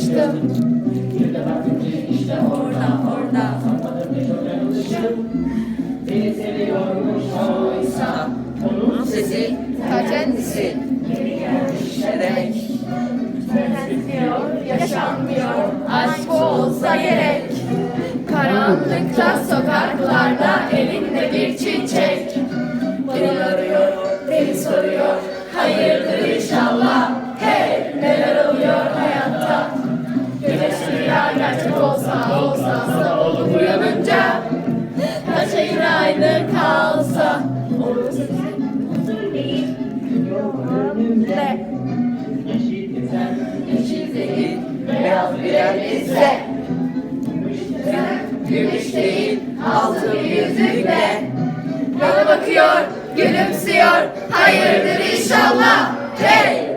sanmıştım. Bir de baktım ki işte orada orada. Beni seviyormuş oysa onun sesi Ta kendisi. işlerek Diyor, yaşanmıyor, aşk olsa gerek. Karanlıkta sokaklarda sabah olup uyanınca her şey yine aynı kalsa. Huzur değil, önümde. Yeşil güzel, Yeşil değil, beyaz bir elbise gümüş değil, altın yüzükle. Bana bakıyor, gülümsüyor, hayırdır inşallah. Hey!